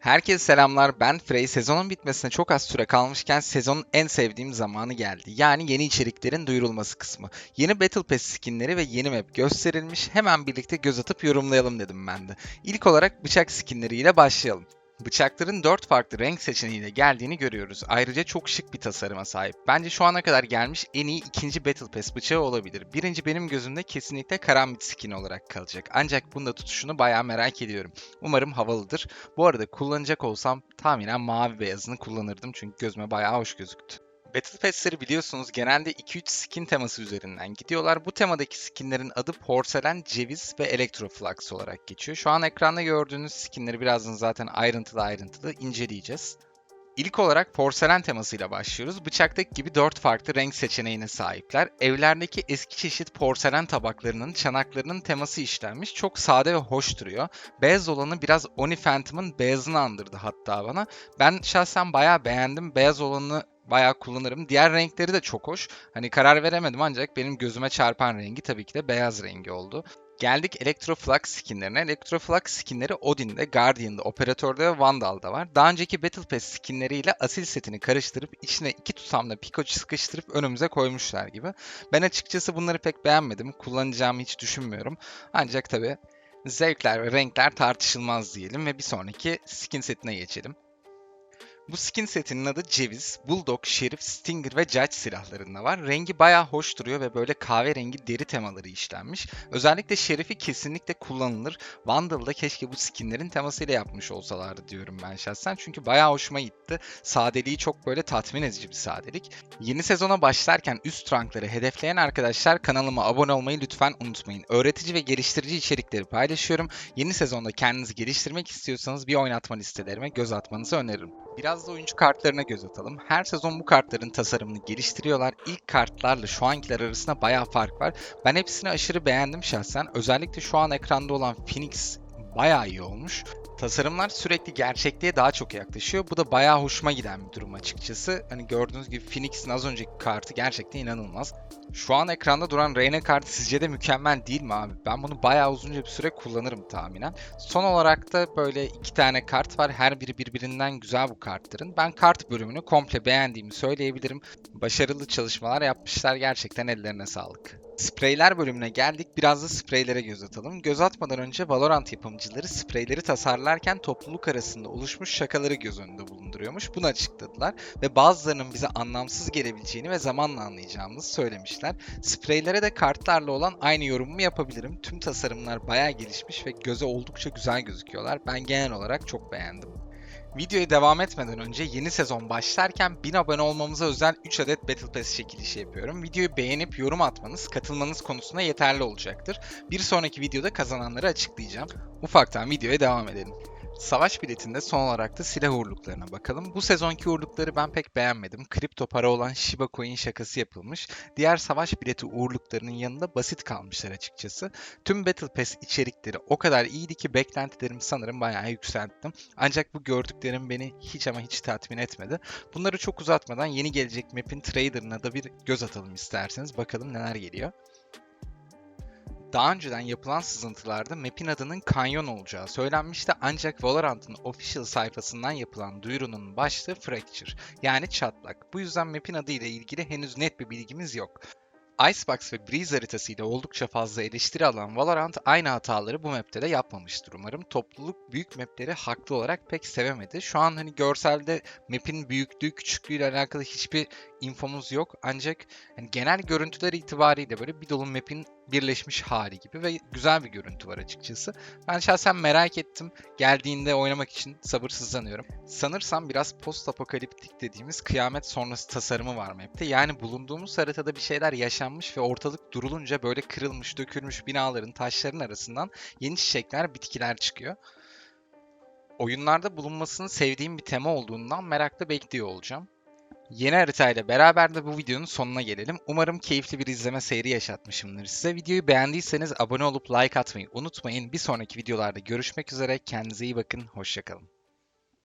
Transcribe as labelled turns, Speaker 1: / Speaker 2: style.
Speaker 1: Herkese selamlar. Ben Frey. Sezonun bitmesine çok az süre kalmışken sezonun en sevdiğim zamanı geldi. Yani yeni içeriklerin duyurulması kısmı. Yeni Battle Pass skinleri ve yeni map gösterilmiş. Hemen birlikte göz atıp yorumlayalım dedim ben de. İlk olarak bıçak skinleriyle başlayalım. Bıçakların 4 farklı renk seçeneğiyle geldiğini görüyoruz. Ayrıca çok şık bir tasarıma sahip. Bence şu ana kadar gelmiş en iyi ikinci Battle Pass bıçağı olabilir. Birinci benim gözümde kesinlikle karambit skin olarak kalacak. Ancak bunda tutuşunu bayağı merak ediyorum. Umarım havalıdır. Bu arada kullanacak olsam tahminen mavi beyazını kullanırdım çünkü gözüme bayağı hoş gözüktü. Battle Pass'leri biliyorsunuz genelde 2-3 skin teması üzerinden gidiyorlar. Bu temadaki skinlerin adı porselen, ceviz ve elektroflux olarak geçiyor. Şu an ekranda gördüğünüz skinleri birazdan zaten ayrıntılı ayrıntılı inceleyeceğiz. İlk olarak porselen temasıyla başlıyoruz. Bıçaktaki gibi 4 farklı renk seçeneğine sahipler. Evlerdeki eski çeşit porselen tabaklarının, çanaklarının teması işlenmiş. Çok sade ve hoş duruyor. Beyaz olanı biraz Oni Phantom'ın beyazını andırdı hatta bana. Ben şahsen bayağı beğendim. Beyaz olanı bayağı kullanırım. Diğer renkleri de çok hoş. Hani karar veremedim ancak benim gözüme çarpan rengi tabii ki de beyaz rengi oldu. Geldik Electroflux skinlerine. Electroflux skinleri Odin'de, Guardian'da, Operatör'de ve Vandal'da var. Daha önceki Battle Pass skinleriyle asil setini karıştırıp içine iki tutamla Pikachu sıkıştırıp önümüze koymuşlar gibi. Ben açıkçası bunları pek beğenmedim. Kullanacağımı hiç düşünmüyorum. Ancak tabii zevkler ve renkler tartışılmaz diyelim ve bir sonraki skin setine geçelim. Bu skin setinin adı Ceviz, Bulldog, Şerif, Stinger ve Judge silahlarında var. Rengi bayağı hoş duruyor ve böyle kahverengi deri temaları işlenmiş. Özellikle Şerif'i kesinlikle kullanılır. Vandal'da keşke bu skinlerin temasıyla yapmış olsalardı diyorum ben şahsen. Çünkü bayağı hoşuma gitti. Sadeliği çok böyle tatmin edici bir sadelik. Yeni sezona başlarken üst rankları hedefleyen arkadaşlar kanalıma abone olmayı lütfen unutmayın. Öğretici ve geliştirici içerikleri paylaşıyorum. Yeni sezonda kendinizi geliştirmek istiyorsanız bir oynatma listelerime göz atmanızı öneririm. Biraz da oyuncu kartlarına göz atalım. Her sezon bu kartların tasarımını geliştiriyorlar. İlk kartlarla şu ankiler arasında bayağı fark var. Ben hepsini aşırı beğendim şahsen. Özellikle şu an ekranda olan Phoenix bayağı iyi olmuş. Tasarımlar sürekli gerçekliğe daha çok yaklaşıyor. Bu da bayağı hoşuma giden bir durum açıkçası. Hani gördüğünüz gibi Phoenix'in az önceki kartı gerçekten inanılmaz. Şu an ekranda duran Reyna kartı sizce de mükemmel değil mi abi? Ben bunu bayağı uzunca bir süre kullanırım tahminen. Son olarak da böyle iki tane kart var. Her biri birbirinden güzel bu kartların. Ben kart bölümünü komple beğendiğimi söyleyebilirim. Başarılı çalışmalar yapmışlar. Gerçekten ellerine sağlık. Spreyler bölümüne geldik. Biraz da spreylere göz atalım. Göz atmadan önce Valorant yapımcıları spreyleri tasarlarken topluluk arasında oluşmuş şakaları göz önünde bulunduruyormuş. Bunu açıkladılar ve bazılarının bize anlamsız gelebileceğini ve zamanla anlayacağımızı söylemişler. Spreylere de kartlarla olan aynı yorumumu yapabilirim. Tüm tasarımlar bayağı gelişmiş ve göze oldukça güzel gözüküyorlar. Ben genel olarak çok beğendim. Videoya devam etmeden önce yeni sezon başlarken 1000 abone olmamıza özel 3 adet Battle Pass çekilişi yapıyorum. Videoyu beğenip yorum atmanız, katılmanız konusunda yeterli olacaktır. Bir sonraki videoda kazananları açıklayacağım. Ufaktan videoya devam edelim. Savaş biletinde son olarak da silah uğurluklarına bakalım. Bu sezonki uğurlukları ben pek beğenmedim. Kripto para olan Shiba Coin şakası yapılmış. Diğer savaş bileti uğurluklarının yanında basit kalmışlar açıkçası. Tüm Battle Pass içerikleri o kadar iyiydi ki beklentilerimi sanırım bayağı yükselttim. Ancak bu gördüklerim beni hiç ama hiç tatmin etmedi. Bunları çok uzatmadan yeni gelecek map'in trader'ına da bir göz atalım isterseniz. Bakalım neler geliyor. Daha önceden yapılan sızıntılarda map'in adının Kanyon olacağı söylenmişti ancak Valorant'ın official sayfasından yapılan duyurunun başlığı Fracture yani çatlak. Bu yüzden map'in adı ile ilgili henüz net bir bilgimiz yok. Icebox ve Breeze haritası ile oldukça fazla eleştiri alan Valorant aynı hataları bu map'te de yapmamıştır umarım. Topluluk büyük map'leri haklı olarak pek sevemedi. Şu an hani görselde map'in büyüklüğü, küçüklüğü ile alakalı hiçbir infomuz yok. Ancak hani genel görüntüler itibariyle böyle bir dolu map'in birleşmiş hali gibi ve güzel bir görüntü var açıkçası. Ben şahsen merak ettim. Geldiğinde oynamak için sabırsızlanıyorum. Sanırsam biraz post apokaliptik dediğimiz kıyamet sonrası tasarımı var map'te. Yani bulunduğumuz haritada bir şeyler yaşanmış ve ortalık durulunca böyle kırılmış, dökülmüş binaların, taşların arasından yeni çiçekler, bitkiler çıkıyor oyunlarda bulunmasını sevdiğim bir tema olduğundan merakla bekliyor olacağım. Yeni haritayla beraber de bu videonun sonuna gelelim. Umarım keyifli bir izleme seyri yaşatmışımdır size. Videoyu beğendiyseniz abone olup like atmayı unutmayın. Bir sonraki videolarda görüşmek üzere. Kendinize iyi bakın. Hoşçakalın.